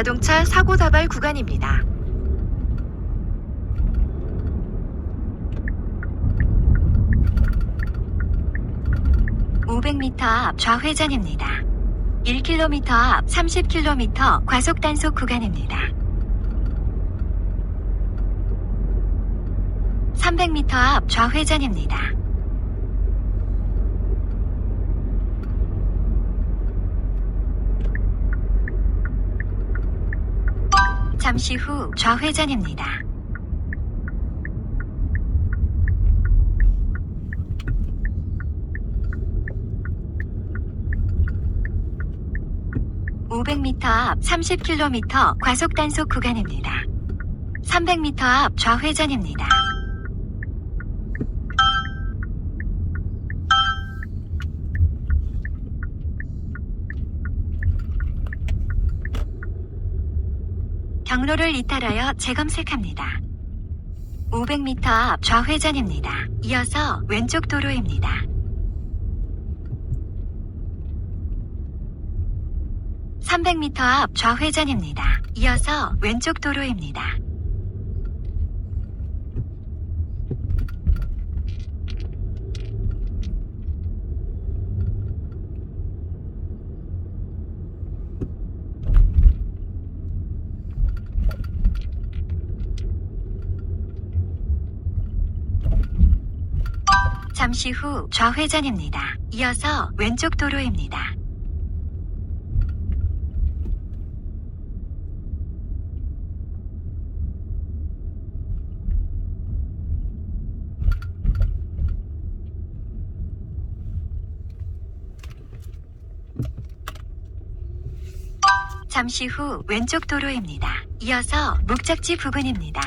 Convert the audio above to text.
자동차 사고 다발 구간입니다. (500m) 앞 좌회전입니다. 1km 앞 30km 과속 단속 구간입니다. 300m 앞 좌회전입니다. 잠시 후 좌회전입니다. (500m) 앞 30km 과속 단속 구간입니다. 300m 앞 좌회전입니다. 경로를 이탈하여 재검색합니다. 500m 앞 좌회전입니다. 이어서 왼쪽 도로입니다. 300m 앞 좌회전입니다. 이어서 왼쪽 도로입니다. 잠시 후 좌회전입니다. 이어서 왼쪽 도로입니다. 잠시 후 왼쪽 도로입니다. 이어서 목적지 부근입니다.